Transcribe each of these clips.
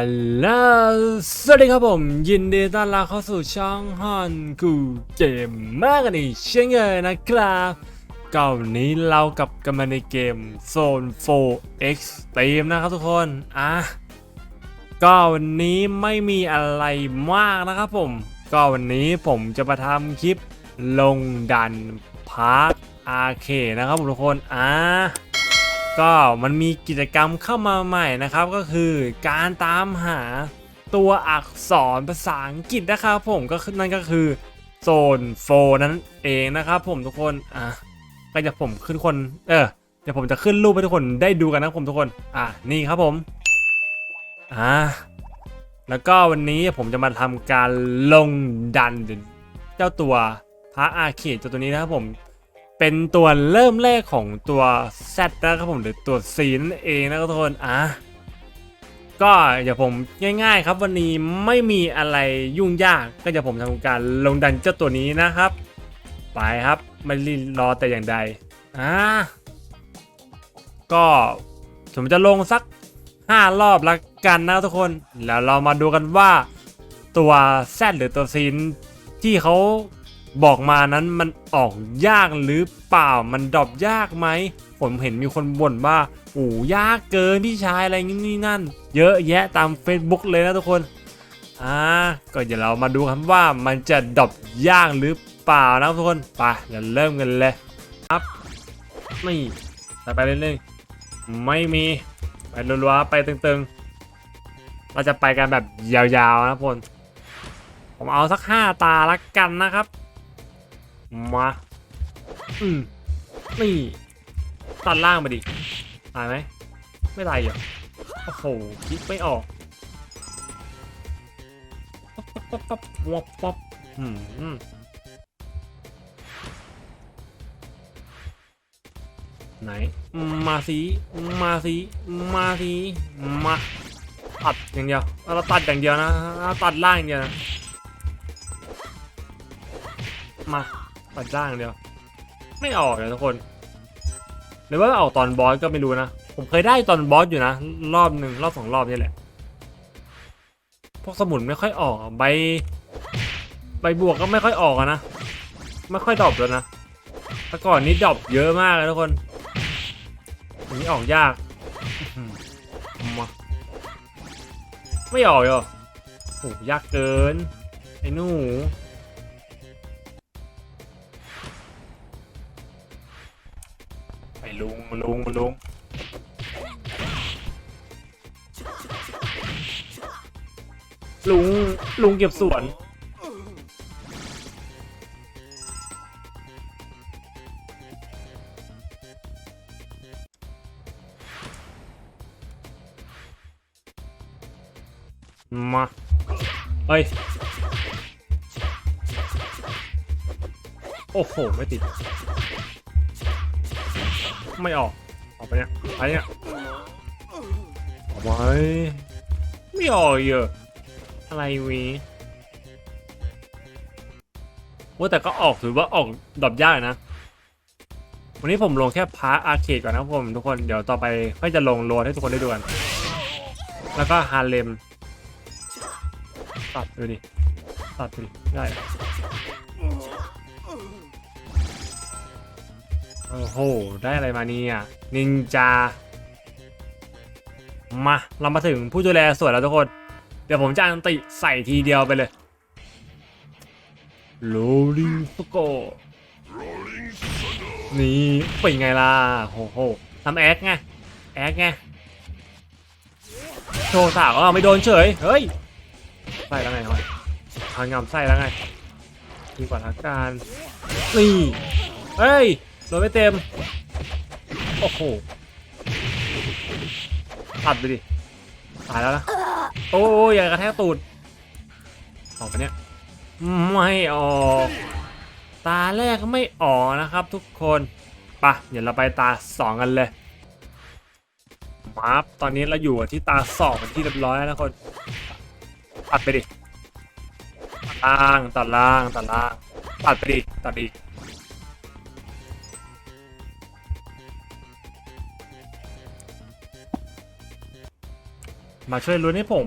ฮัลโหล สวัสดีครับผม ยินดีต้อนรับเข้าสู่ช่องฮอนกูเกมมากกันอีกเช่นเคยนะครับก็วันนี้เรากับกันมาในเกม Zone 4 Extreme นะครับทุกคน อะก็วันนี้ไม่มีอะไรมากนะครับผม ก็วันนี้ผมจะมาทำคลิปลงดันพาร์คอาเคนะครับผมทุกคน อะ ก็มันมีกิจกรรมเข้ามาใหม่นะครับ ก็คือการตามหาตัวอักษรภาษาอังกฤษนะครับผมก็นั่นก็คือโซนโฟนั่นเองนะครับผมทุกคนอะก็จะผมขึ้นคนเออเดี๋ยวผมจะขึ้นรูปให้ทุกคนได้ดูกันนะครับผมทุกคนอะนี่ครับผมอะแล้วก็วันนี้ผมจะมาทำการลงดันเจ้าตัวพระอาเขตเจ้าตัวนี้นะครับผม เป็นตัวเริ่มแรกของตัว Z นะครับผมหรือตัว C นั่นเองนะครับทุกคนอะก็อย่าผมง่ายๆ ครับวันนี้ไม่มีอะไรยุ่งยากก็จะผมทำการลงดันเจ้าตัวนี้นะครับ ไปครับไม่รีรอแต่อย่างใดอะก็ผมจะลงสัก 5 รอบละกันนะทุกคนแล้วเรามาดูกันว่าตัว Z หรือตัว C ที่เขา บอกมานั้นมันออกยากหรือเปล่ามันดรอปยากไหมผมเห็นมีคนบ่นว่าโอ้ยากเกินพี่ชายอะไรนี่นั่น เยอะแยะตาม Facebook เลยนะทุกคนอ่าก็เดี๋ยวเรามาดูครับว่ามันจะดรอปยากหรือเปล่านะทุกคนไปเดี๋ยวเริ่มกันเลยครับนี่ไปเรื่อยๆไม่มีไปรัวๆไปตึงๆ เราจะไปกันแบบยาวๆนะทุกคนผมเอาสักห้าตาละกันนะครับ มา อืมนี่ ตัดล่างมาดิ ตายไหม ไม่ตายเหรอ โอ้โห คิดไม่ออกป๊อปป๊อปป๊อปป๊อปอืมไหน มาสิมาสิมาสิมาตัดอย่างเดียว เราตัดอย่างเดียวนะเราตัดล่างอย่างเดียวนะ มา ตัดล่างเดียว ไม่ออกเลยทุกคน หรือว่าออกตอนบอสก็ไม่รู้นะ ผมเคยได้ตอนบอสอยู่นะ รอบหนึ่งรอบสองรอบนี่แหละ พวกสมุนไม่ค่อยออกใบใบบวกก็ไม่ค่อยออกนะ ไม่ค่อยดรอปแล้วนะแต่ก่อนนี้ดรอปเยอะมากเลยทุกคนอันนี้ออกยากมาไม่ออกเหรอโหยากเกิน ไอ้หนู ลุงลุงลุงลุงลุงเก็บสวนมาเฮ้ย โอ้โห ไม่ติด ไม่ออก ออกไปเนี่ยไปเนี่ยออกไปไม่ออกเยอะอะไรวีว่าแต่ก็ออกถือว่าออกดรอปยากนะ วันนี้ผมลงแค่พาร์คอาร์เคดก่อนนะผมทุกคนเดี๋ยวต่อไปค่อยจะลงโรดให้ทุกคนได้ดูกัน แล้วก็ฮาเลมตัดดูดิตัดดูดิได้ อ้โห ได้อะไรมาเนี่ยนินจา มา เรามาถึงผู้ดูแลสวนแล้วทุกคน เดี๋ยวผมจะอันติใส่ทีเดียวไปเลยโรลิงสโกนี่เป็นไงล่ะโหโหทำแอคไง แอคไง โชว์สาวอะไม่โดนเฉย เฮ้ยใส่แล้วไงหอยทางงามใส่แล้วไงดีกว่าละการนี่เฮ้ย โดนไม่เต็ม โอ้โหตัดไปดิตายแล้วนะ โอ้ยอย่ากระแทกตูด ออกไปเนี่ย ไม่ออก ตาแรกไม่ออกนะครับทุกคนปะเดี๋ยวเราไปตาสองกันเลยมาบตอนนี้เราอยู่ที่ตาสองเป็นที่เรียบร้อยแล้วนะคนตัดไปดิตัดล่างตัดล่างตัดล่างตัดไปดิตัดอี มาช่วยลุ้นให้ผม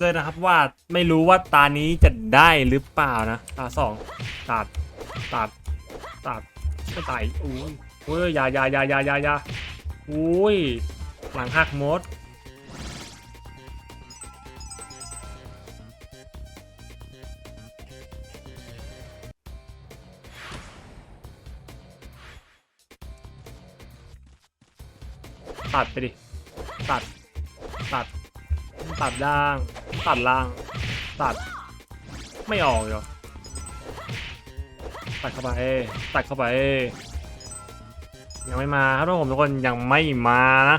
ด้วยนะครับว่าไม่รู้ว่าตานี้จะได้หรือเปล่านะ ตาสองตัดตัดตัดไม่ตายอุ้ยอุ้ยยายายายายายาอุ้ยหลังหักมดตัดไปดิตัด ตัดล่าง ตัดล่าง ตัด ไม่ออกเหรอตัดเข้าไป ตัดเข้าไป ยังไม่มาครับทุกคนทุกคนยังไม่มานะ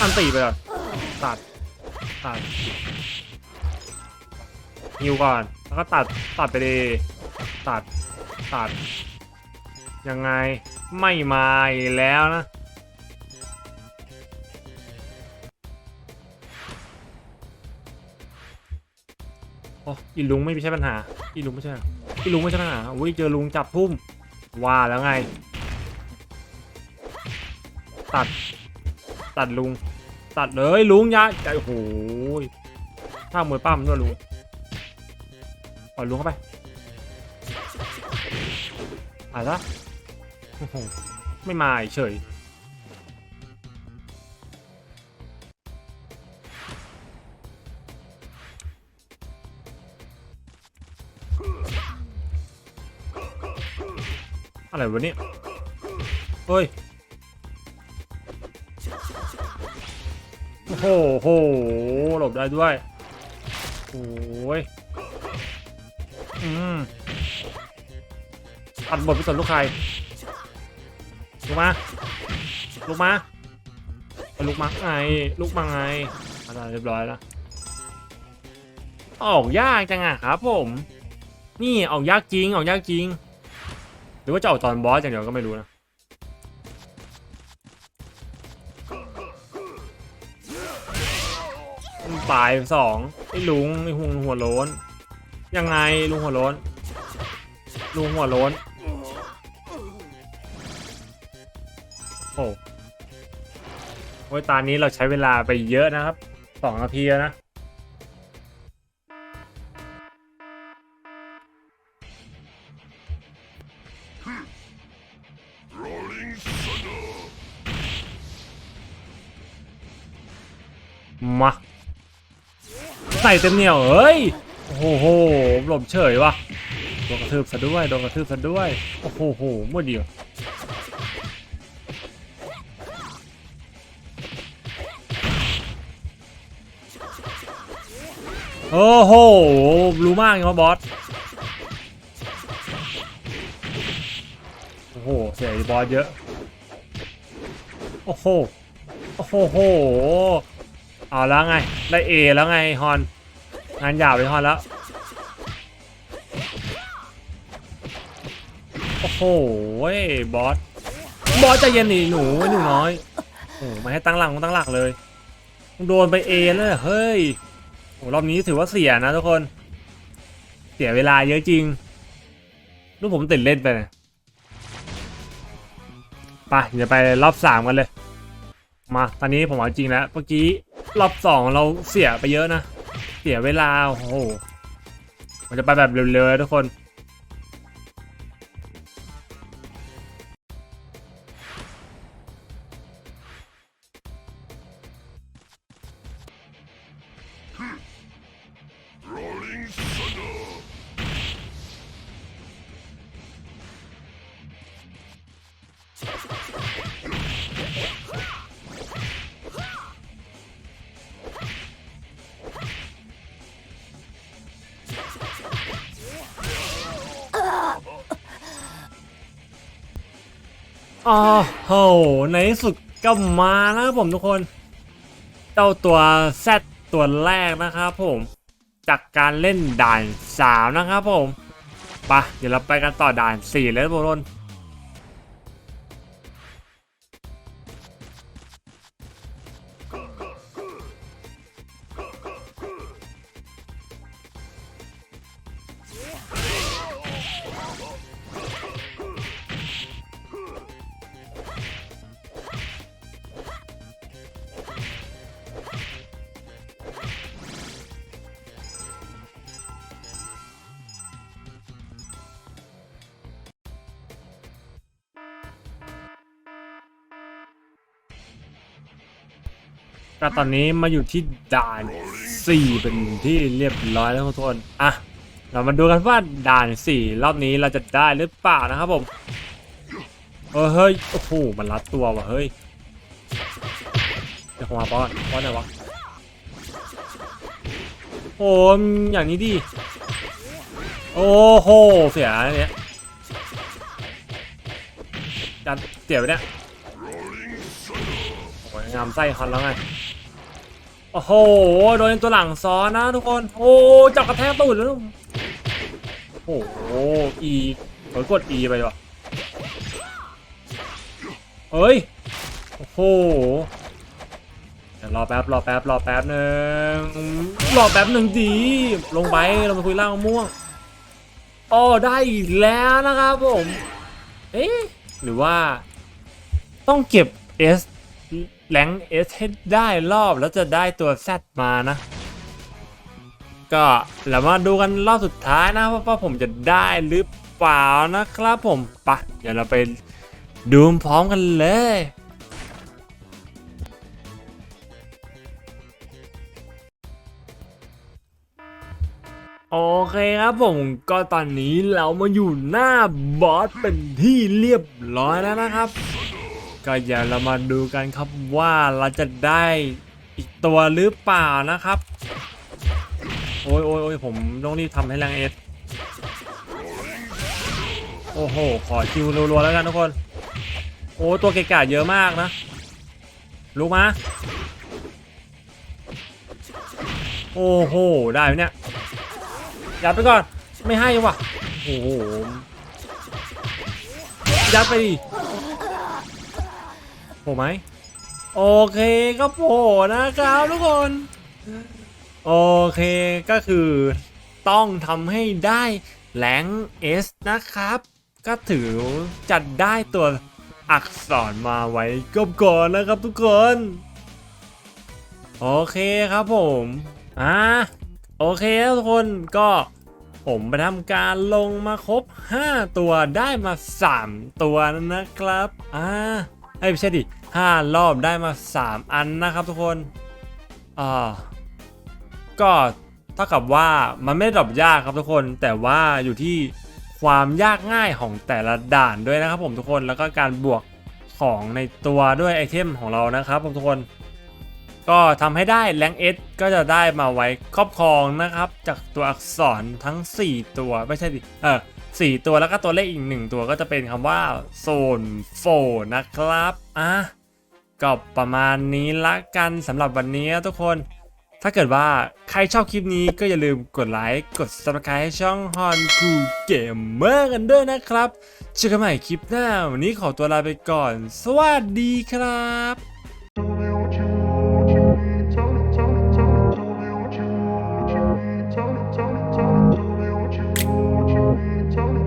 อันตีไปก่อนตัด ตัดฮิวก่อน แล้วก็ตัด ตัดไปดี ตัด ตัดยังไงไม่มาอีกแล้วนะ โอ้อีลุงไม่ใช่ปัญหา อีลุงไม่ใช่อีลุงไม่ใช่ปัญหาอุ้ยเจอลุงจับทุ่ม ว่าแล้วไง ตัด ตัดลุง ตัดเลยลุงยาใจโอ้โหถ้ามวยปั้มด้วยลุงปล่อยลุงเข้าไป อะซะโอ้โหไม่มาเฉยอะไรวะเนี่ยเฮ้ย โอ้โหโหหลบได้ด้วย โอ้ย อืม ตัดบทพิสนลูกใครลูกมาลูกมาเอาลูกมาไงลูกมาไงอะไรเรียบร้อยแล้วออกยากจังอะครับผม นี่ออกยากจริงออกยากจริง หรือว่าจะออกตอนบอสอย่างเดียวก็ไม่รู้นะตายสองไอ้ลุงไอ้หุงหัวโล้นยังไงลุงหัวโล้นลุงหัวโล้น อ้ยตอนนี้เราใช้เวลาไปเยอะนะครับสองนาทีแล้วนะมาใส่เต็มเหนียวเอ้ย โอ้โหหลบเฉยวะโดนกระทืบซะด้วยโดนกระทืบซะด้วย โอ้โหโหมั่วเดียว โอ้โห รู้มากยังวะบอส โอ้โห เสียบอสเยอะ โอ้โห โอ้โห เอาแล้วไง ได้เอแล้วไงฮอน งานหยาบเลยฮอนแล้ว โอ้โหเว้ยบอส บอสใจเย็นดิหนูหนูน้อย โอ้มาให้ตั้งหลังตั้งหลักเลย โดนไปเอเลยเหรอเฮ้ย โอ้รอบนี้ถือว่าเสียนะทุกคน เสียเวลาเยอะจริงลูกผมติดเล่นไปนะไปเดี๋ยวไปรอบสามกันเลย มาตอนนี้ผมเอาจริงแล้วเมื่อกี้รอบสองเราเสียไปเยอะนะ เสียเวลาโอ้โหมันจะไปแบบเร็วๆทุกคน อ๋อโหในที่สุดก็มานะครับผมทุกคน เจ้าตัวแซดตัวแรกนะครับผมจากการเล่นด่านสามนะครับผมไปะเดี๋ยวเราไปกันต่อด่านสี่เลยทุกคน ก็ตอนนี้มาอยู่ที่ด่านสี่เป็นที่เรียบร้อยแล้วทุกคนอะเรามาดูกันว่าด่านสี่รอบนี้เราจะได้หรือเปล่านะครับผมเออเฮ้ยโอ้โหมันรัดตัวว่ะเฮ้ยเดี๋ยวผมาป้อนป้อนไหนวะโอ้อย่างนี้ดิโอ้โหเสียอันเนี่ยจัดเสียไปเนี่ยโอ้ยงามไส้คอนแล้วไง โอ้โห โดนตัวหลังซ้อนนะทุกคน โอ้จับกระแทกตูดแล้วโอ้โห อีเฮ้ยกด E ไปวะเฮ้ย โอ้โหเดี๋ยวรอแป๊บรอแป๊บรอแป๊บหนึ่งรอแป๊บหนึ่งดีลงไปเราไปคุยล่างมะม่วงอ๋อได้อีกแล้วนะครับผม เอ๊ะหรือว่า ต้องเก็บ S แรงเอสให้ได้รอบแล้วจะได้ตัว Z มานะ ก็เรามาดูกันรอบสุดท้ายนะว่าว่าผมจะได้หรือเปล่านะครับผมไปะเดี๋ยวเราไปดูพร้อมกันเลยโอเคครับผมก็ตอนนี้เรามาอยู่หน้าบอสเป็นที่เรียบร้อยแล้วนะครับ ก็อย่าเรามาดูกันครับว่าเราจะได้อีกตัวหรือเปล่านะครับ โอ้ยโอ้ยโอ้ยผมต้องรีบทำให้แรงเอสโอ้โห ขอคิวรัวๆแล้วกันทุกคน โอ้ตัวเกะกะเยอะมากนะลุกมา โอ้โห ได้ไหมเนี่ยยัดไปก่อน ไม่ให้ว่ะ โอ้โหยัดไปดิ โผล่ไหมโอเคก็โผล่นะครับทุกคน โอเคก็คือต้องทำให้ได้แรงเอสนะครับ ก็ถือจัดได้ตัวอักษรมาไว้กบก่อนนะครับทุกคน โอเคครับผมอ่าโอเคทุกคนก็ผมไปทำการลงมาครบ 5 ตัวได้มา 3 ตัวนะครับอ่า เอ้ยไม่ใช่ดิห้ารอบได้มา 3 อันนะครับทุกคนอ่าก็เท่ากับว่ามันไม่ได้ดรอปยากครับทุกคน แต่ว่าอยู่ที่ความยากง่ายของแต่ละด่านด้วยนะครับผมทุกคนแล้วก็การบวกของในตัวด้วยไอเทมของเรานะครับผมทุกคน ก็ทำให้ได้แรงเอสก็จะได้มาไว้ครอบครองนะครับ จากตัวอักษรทั้ง 4 ตัวไม่ใช่ดิเออ สี่ตัวแล้วก็ตัวเลขอีกหนึ่งตัวก็จะเป็นคำว่าโซนโฟนะครับอะก็ประมาณนี้ละกันสำหรับวันนี้ทุกคน ถ้าเกิดว่าใครชอบคลิปนี้ก็อย่าลืมกดไลค์กด subscribe ให้ช่องฮอนคูเกมเมอร์กันด้วยนะครับเจอกันใหม่คลิปหน้า วันนี้ขอตัวลาไปก่อน สวัสดีครับ